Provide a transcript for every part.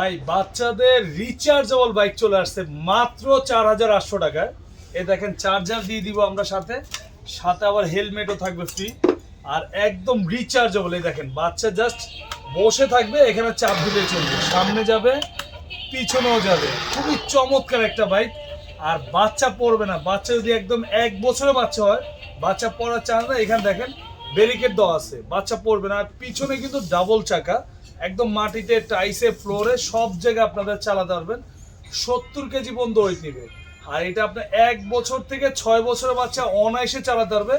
ভাই, বাচ্চাদের rechargeable bike চলে আসছে মাত্র চার হাজার আটশো টাকায়। এ দেখেন চার্জার দিয়ে দিব আমরা সাথে। সাথে আবার হেলমেটও থাকবে ফ্রি আর একদম রিচার্জেবল এই দেখেন, বাচ্চা জাস্ট বসে থাকবে, এখানে চাপ দিলে চলবে। সামনে যাবে, পিছনেও যাবে। খুবই চমৎকার একটা বাইক আর বাচ্চা পড়বে না। বাচ্চা যদি একদম এক বছরের বাচ্চা হয়, বাচ্চা পড়ার চান্স না এখানে দেখেন ব্যারিকেড দেওয়া আছে। বাচ্চা পড়বে না। আর পিছনে কিন্তু ডাবল চাকা। একদম মাটিতে টাইসে, ফ্লোরে সব জায়গায় আপনাদের চালাতে পারবেন। সত্তর কেজি পর্যন্ত ওয়েট নিবে। আর এটা আপনার এক বছর থেকে ছয় বছরের বাচ্চা অনায়াসে চালাতে পারবে।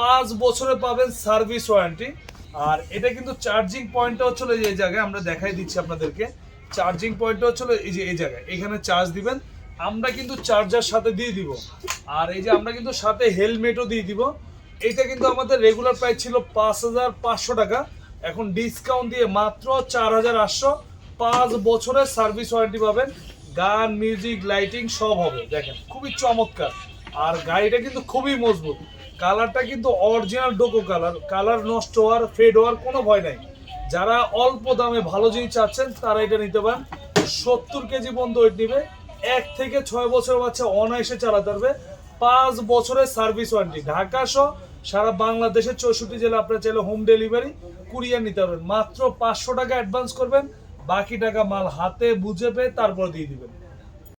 পাঁচ বছরে পাবেন সার্ভিস ওয়ারেন্টি আর এটা কিন্তু চার্জিং পয়েন্টটা হচ্ছে হলো এই জায়গায়, আমরা দেখাই দিচ্ছি আপনাদেরকে। চার্জিং পয়েন্টটা হচ্ছে এই যে এই জায়গায়। এখানে চার্জ দিবেন। আমরা কিন্তু চার্জার সাথে দিয়ে দিব। আর এই যে আমরা কিন্তু সাথে হেলমেটও দিয়ে দিব। এটা কিন্তু আমাদের রেগুলার প্রাইস ছিল পাঁচ হাজার পাঁচশো টাকা। এখন ডিসকাউন্ট দিয়ে মাত্র চার হাজার আটশো পাঁচ বছরের সার্ভিস ওয়ারেন্টি পাবেন। গান মিউজিক লাইটিং সব হবে। দেখেন, খুবই চমৎকার। আর গাড়িটা কিন্তু খুবই মজবুত। কালারটা কিন্তু অরিজিনাল ডোকো কালার কালার নষ্ট হওয়ার ফেড হওয়ার কোনো ভয় নাই। যারা অল্প দামে ভালো জিনিস চাচ্ছেন, তারা এটা নিতে পারেন। সত্তর কেজি পর্যন্ত ওয়েট নিবে। এক থেকে ছয় বছর বাচ্চা অনায়াসে চালাতে পারবে। পাঁচ বছরের সার্ভিস ওয়ারেন্টি ঢাকা সহ সারা বাংলাদেশের চৌষট্টি জেলা আপনার চাইলে হোম ডেলিভারি কুরিয়ার নিতে পারবেন। মাত্র পাঁচশো টাকা অ্যাডভান্স করবেন, বাকি টাকা মাল হাতে বুঝে পেয়ে তারপর দিয়ে দিবেন।